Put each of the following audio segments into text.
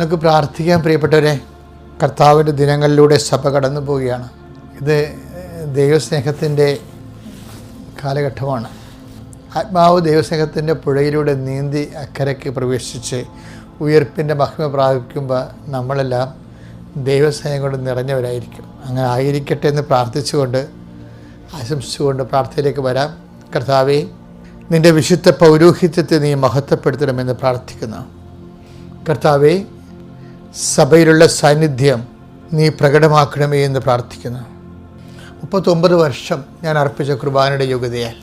നമുക്ക് പ്രാർത്ഥിക്കാൻ പ്രിയപ്പെട്ടവരെ കർത്താവിന്റെ ദിനങ്ങളിലൂടെ സഭ കടന്നു പോവുകയാണ്. ഇത് ദൈവസ്നേഹത്തിന്റെ കാലഘട്ടമാണ്. ആത്മാവ് ദൈവസ്നേഹത്തിന്റെ പുഴയിലൂടെ നീന്തി അക്കരയ്ക്ക് പ്രവേശിച്ച് ഉയർപ്പിന്റെ മഹിമ പ്രാപിക്കുമ്പോൾ നമ്മളെല്ലാം ദൈവസ്നേഹം കൊണ്ട് നിറഞ്ഞവരായിരിക്കും. അങ്ങനെ ആയിരിക്കട്ടെ എന്ന് പ്രാർത്ഥിച്ചുകൊണ്ട് ആശംസിച്ചുകൊണ്ട് പ്രാർത്ഥനയിലേക്ക് വരാം. കർത്താവെ നിന്റെ വിശുദ്ധ പൗരോഹിത്യത്തെ നീ മഹത്വപ്പെടുത്തണമെന്ന് പ്രാർത്ഥിക്കുന്നു. കർത്താവെ സഭയിലുള്ള സാന്നിധ്യം നീ പ്രകടമാക്കണമേ എന്ന് പ്രാർത്ഥിക്കുന്നു. മുപ്പത്തൊമ്പത് വർഷം ഞാൻ അർപ്പിച്ച കുർബാനയുടെ യോഗ്യതയാൽ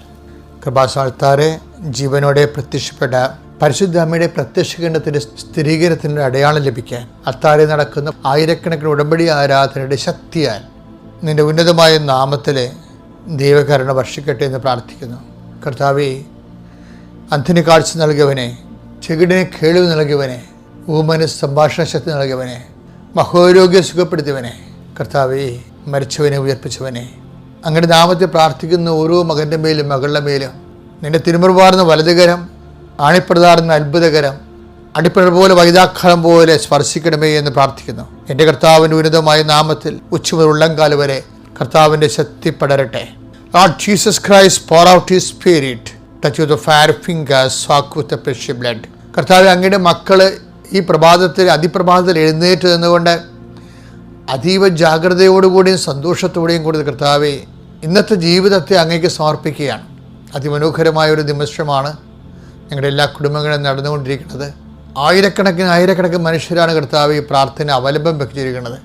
കൃപാസാൽത്താറെ ജീവനോടെ പ്രത്യക്ഷപ്പെട്ട പരിശുദ്ധ അമ്മയുടെ പ്രത്യക്ഷകരണത്തിന്റെ സ്ഥിരീകരണത്തിന്റെ അടയാളം ലഭിക്കാൻ അത്താരെ നടക്കുന്ന ആയിരക്കണക്കിന് ഉടമ്പടി ആരാധനയുടെ ശക്തിയാൽ നിന്റെ ഉന്നതമായ നാമത്തിൽ ദൈവകരണ വർഷിക്കട്ടെ എന്ന് പ്രാർത്ഥിക്കുന്നു. കർത്താവെ അന്ധന് കാഴ്ച നൽകിയവനെ ചെകിടിനെ കേളിവ് നൽകിയവനെ ഊമന് സംഭാഷണ ശക്തി നൽകിയവനെ മഹോരോഗ്യം സുഖപ്പെടുത്തിയവനെ കർത്താവെ മരിച്ചവനെ ഉയർപ്പിച്ചവനെ. അങ്ങനെ നാമത്തെ പ്രാർത്ഥിക്കുന്ന ഓരോ മകന്റെ മേലും മകളുടെ മേലും നിന്റെ തിരുമുറുപാർന്ന വലതുകരം ആണിപ്രതാർന്ന അത്ഭുതകരം അടിപ്പിണർ പോലെ വൈതാക്കാലം പോലെ സ്പർശിക്കണമേ എന്ന് പ്രാർത്ഥിക്കുന്നു. എന്റെ കർത്താവിന്റെ ഉന്നതമായ നാമത്തിൽ ഉച്ചമുതൽ ഉള്ളംകാൽ വരെ കർത്താവിന്റെ ശക്തി പടരട്ടെ. Lord Jesus Christ pour out his fiery touch with fire fingers soak with blood. കർത്താവ് അങ്ങയുടെ മക്കൾ ഈ പ്രഭാതത്തിൽ അതിപ്രഭാതത്തിൽ എഴുന്നേറ്റ് നിന്നുകൊണ്ട് അതീവ ജാഗ്രതയോടുകൂടിയും സന്തോഷത്തോടെയും കൂടി കർത്താവെ ഇന്നത്തെ ജീവിതത്തെ അങ്ങേക്ക് സമർപ്പിക്കുകയാണ്. അതിമനോഹരമായ ഒരു നിമിഷമാണ് ഞങ്ങളുടെ എല്ലാ കുടുംബങ്ങളും നടന്നുകൊണ്ടിരിക്കുന്നത്. ആയിരക്കണക്കിന് ആയിരക്കണക്കിന് മനുഷ്യരാണ് കർത്താവ് ഈ പ്രാർത്ഥന അവലംബം വെച്ചിരിക്കുന്നത്.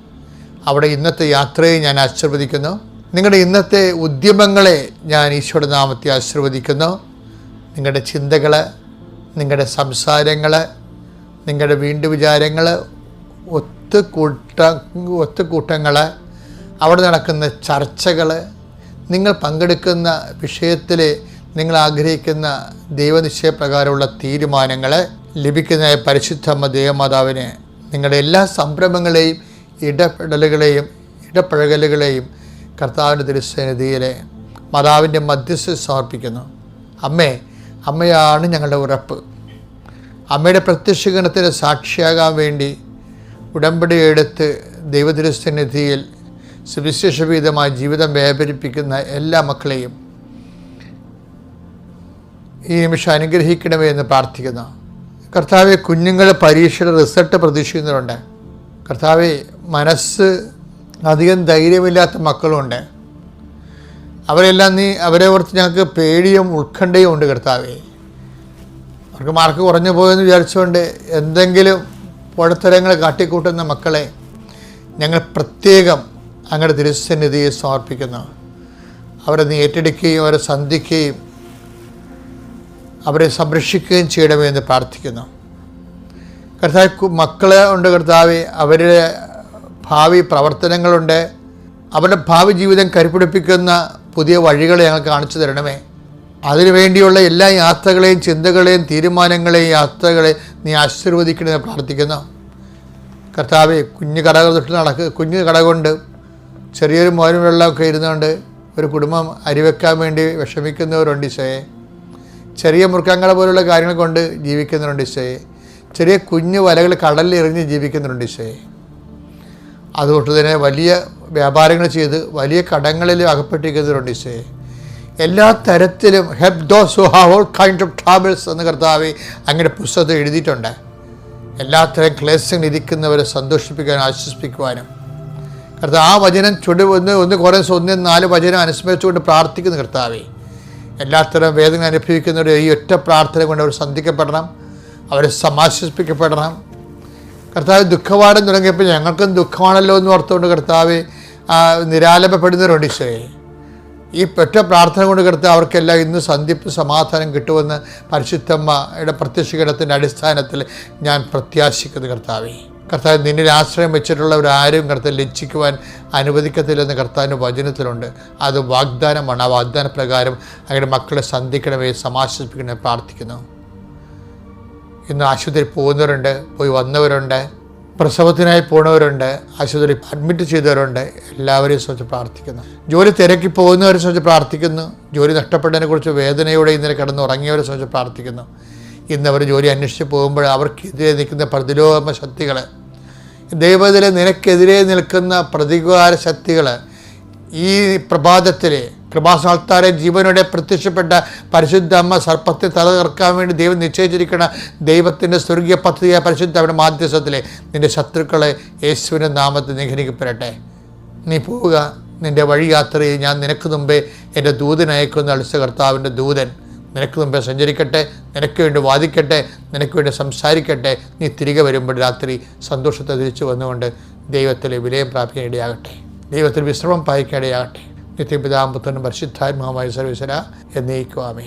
അവിടെ ഇന്നത്തെ യാത്രയെ ഞാൻ ആശീർവദിക്കുന്നു. നിങ്ങളുടെ ഇന്നത്തെ ഉദ്യമങ്ങളെ ഞാൻ ഈശോയുടെ നാമത്തെ ആശീർവദിക്കുന്നു. നിങ്ങളുടെ ചിന്തകൾ നിങ്ങളുടെ സംസാരങ്ങൾ നിങ്ങളുടെ വീണ്ടു വിചാരങ്ങൾ ഒത്തുകൂട്ട ഒത്തുകൂട്ടങ്ങൾ അവിടെ നടക്കുന്ന ചർച്ചകൾ നിങ്ങൾ പങ്കെടുക്കുന്ന വിഷയത്തിൽ നിങ്ങൾ ആഗ്രഹിക്കുന്ന ദൈവനിശ്ചയപ്രകാരമുള്ള തീരുമാനങ്ങൾ ലഭിക്കുന്ന പരിശുദ്ധമ്മ ദേവമാതാവിന് നിങ്ങളുടെ എല്ലാ സംരംഭങ്ങളെയും ഇടപെടലുകളെയും ഇടപഴകലുകളെയും കർത്താവിന്റെ തിരുസന്നിധിയിലെ മാതാവിന്റെ മധ്യസ്ഥ സമർപ്പിക്കുന്നു. അമ്മേ അമ്മയാണ് ഞങ്ങളുടെ ഉറപ്പ്. അമ്മയുടെ പ്രത്യക്ഷീകരണത്തിന് സാക്ഷിയാകാൻ വേണ്ടി ഉടമ്പടി എടുത്ത് ദൈവതിരുസന്നിധിയിൽ സുവിശേഷഭീതമായ ജീവിതം വ്യാപരിപ്പിക്കുന്ന എല്ലാ മക്കളെയും ഈ നിമിഷം അനുഗ്രഹിക്കണമേ എന്ന് പ്രാർത്ഥിക്കുന്നു. കർത്താവെ കുഞ്ഞുങ്ങൾ പരീക്ഷയുടെ റിസൾട്ട് പ്രതീക്ഷിക്കുന്നുണ്ട്. കർത്താവെ മനസ്സ് അധികം ധൈര്യമില്ലാത്ത മക്കളുണ്ട്. അവരെല്ലാം നീ അവരെ ഓർത്ത് ഞങ്ങൾക്ക് പേടിയും ഉത്കണ്ഠയും ഉണ്ട് കർത്താവേ. അവർക്ക് മാർക്ക് കുറഞ്ഞു പോയെന്ന് വിചാരിച്ചുകൊണ്ട് എന്തെങ്കിലും പുഴത്തരങ്ങൾ കാട്ടിക്കൂട്ടുന്ന മക്കളെ ഞങ്ങൾ പ്രത്യേകം അങ്ങയുടെ തിരുസന്നിധിയെ സമർപ്പിക്കുന്നു. അവരെ നീ ഏറ്റെടുക്കുകയും അവരെ സന്ധിക്കുകയും അവരെ സംരക്ഷിക്കുകയും ചെയ്യണമേ എന്ന് പ്രാർത്ഥിക്കുന്നു. കർത്താവ് മക്കളെ ഉണ്ട് കർത്താവ് അവരുടെ ഭാവി പ്രവർത്തനങ്ങളുണ്ട്. അവരുടെ ഭാവി ജീവിതം കരുപിടിപ്പിക്കുന്ന പുതിയ വഴികൾ ഞങ്ങൾ കാണിച്ചു തരണമേ. അതിനു വേണ്ടിയുള്ള എല്ലാ യാത്രകളെയും ചിന്തകളെയും തീരുമാനങ്ങളെയും യാത്രകളെ നീ ആശീർവദിക്കണമെന്ന് പ്രാർത്ഥിക്കുന്നു. കർത്താവെ കുഞ്ഞു കടകൾ തൊട്ട് നടക്ക് കുഞ്ഞു കട കൊണ്ട് ചെറിയൊരു മോരും വെള്ളമൊക്കെ ഇരുന്നുകൊണ്ട് ഒരു കുടുംബം അരിവെക്കാൻ വേണ്ടി വിഷമിക്കുന്നവരുണ്ട് ഈശോയെ. ചെറിയ മൃഗങ്ങളെ പോലുള്ള കാര്യങ്ങൾ കൊണ്ട് ജീവിക്കുന്നവരുണ്ട് ഈശോയെ. ചെറിയ കുഞ്ഞു വലകൾ കടലിൽ എറിഞ്ഞ് ജീവിക്കുന്നവരുണ്ട് ഈശോയെ. അതുകൊണ്ട് തന്നെ വലിയ വ്യാപാരങ്ങൾ ചെയ്ത് വലിയ കടങ്ങളിൽ അകപ്പെട്ടിരിക്കുന്നവരുണ്ട് ഈശോയെ. എല്ലാ തരത്തിലും help those who have all kind of travels എന്ന കർത്താവ് അങ്ങനെ പുസ്തകത്തിൽ എഴുതിയിട്ടുണ്ട്. എല്ലാത്തരം ക്ലേശങ്ങൾ ഇരിക്കുന്നവരെ സന്തോഷിപ്പിക്കാനും ആശ്വസിപ്പിക്കുവാനും. കർത്താവ് ആ വചനം ചുടു ഒന്ന് ഒന്ന് കുറേ ഒന്ന് നാല് വചനം അനുസ്മരിച്ചുകൊണ്ട് പ്രാർത്ഥിക്കുന്നു കർത്താവെ. എല്ലാത്തരം വേദന അനുഭവിക്കുന്നവരെ ഈ ഒറ്റ പ്രാർത്ഥന കൊണ്ട് അവർ സന്ധിക്കപ്പെടണം. അവരെ സമാശ്വസിപ്പിക്കപ്പെടണം. കർത്താവ് ദുഃഖവാടം തുടങ്ങിയപ്പോൾ ഞങ്ങൾക്കും ദുഃഖമാണല്ലോ എന്ന് ഓർത്തുകൊണ്ട് കർത്താവ് നിരാലംബപ്പെടുന്നവരുണ്ട് ഈശോയെ. ഈ പെറ്റ പ്രാർത്ഥന കൊണ്ട് കിടത്ത് അവർക്കെല്ലാം ഇന്ന് സന്ധിപ്പ് സമാധാനം കിട്ടുമെന്ന് പരിശുദ്ധമ്മയുടെ പ്രത്യക്ഷീകരണത്തിന്റെ അടിസ്ഥാനത്തിൽ ഞാൻ പ്രത്യാശിക്കുന്നു കർത്താവേ. കർത്താവ് നിന്നിൽ ആശ്രയം വെച്ചിട്ടുള്ളവരാരും കർത്താവ് ലജ്ജിക്കുവാൻ അനുവദിക്കത്തില്ലെന്ന് കർത്താവിന്റെ വചനത്തിലുണ്ട്. അത് വാഗ്ദാനമാണ്. ആ വാഗ്ദാന പ്രകാരം അങ്ങനെ മക്കളെ സന്ധിക്കണമേ സമാശ്വസിപ്പിക്കണമേ പ്രാർത്ഥിക്കുന്നു. ഇന്ന് ആശുപത്രിയിൽ പോകുന്നവരുണ്ട് പോയി വന്നവരുണ്ട്. പ്രസവത്തിനായി പോണവരുണ്ട് ആശുപത്രി അഡ്മിറ്റ് ചെയ്തവരുണ്ട് എല്ലാവരെയും സംബന്ധിച്ച് പ്രാർത്ഥിക്കുന്നു. ജോലി തിരക്കി പോകുന്നവരെ സംബന്ധിച്ച് പ്രാർത്ഥിക്കുന്നു. ജോലി നഷ്ടപ്പെട്ടതിനെ കുറിച്ച് വേദനയോടെ ഇന്നലെ കിടന്നുറങ്ങിയവരെ സംബന്ധിച്ച് പ്രാർത്ഥിക്കുന്നു. ഇന്നവർ ജോലി അന്വേഷിച്ച് പോകുമ്പോൾ അവർക്കെതിരെ നിൽക്കുന്ന പ്രതിരോധ ശക്തികൾ ദൈവത്തിലെ നിനക്കെതിരെ നിൽക്കുന്ന പ്രതികാര ശക്തികൾ ഈ പ്രഭാതത്തിൽ കൃപാസാൽത്താരെ ജീവനോടെ പ്രത്യക്ഷപ്പെട്ട പരിശുദ്ധ അമ്മ സർപ്പത്തെ തലകർക്കാൻ വേണ്ടി ദൈവം നിശ്ചയിച്ചിരിക്കുന്ന ദൈവത്തിന്റെ സ്വർഗീയ പദ്ധതിയായ പരിശുദ്ധ അവരുടെ മാധ്യസ്ഥത്തിലെ നിന്റെ ശത്രുക്കളെ യേശുവിന്റെ നാമത്തിൽ നിഗ്രഹിക്കപ്പെടട്ടെ നീ പോവുക. നിന്റെ വഴി യാത്രയിൽ ഞാൻ നിനക്ക് മുമ്പേ എന്റെ ദൂതനയക്കുന്ന അളിച്ച കർത്താവിന്റെ ദൂതൻ നിനക്ക് മുമ്പേ സഞ്ചരിക്കട്ടെ. നിനക്ക് വേണ്ടി വാദിക്കട്ടെ. നിനക്ക് വേണ്ടി സംസാരിക്കട്ടെ. നീ തിരികെ വരുമ്പോൾ രാത്രി സന്തോഷത്തെ തിരിച്ചു വന്നുകൊണ്ട് ദൈവത്തിലെ വിലയം പ്രാപിക്കാൻ ഇടയാകട്ടെ ദൈവത്തിൽ വിശ്രമം പായിക്കാൻ ഇടയാകട്ടെ നിത്യപിതാമ്പത്തനും പരിശുദ്ധാത്മാവായ സർവേശ്വര എന്നേക്കുവാമേ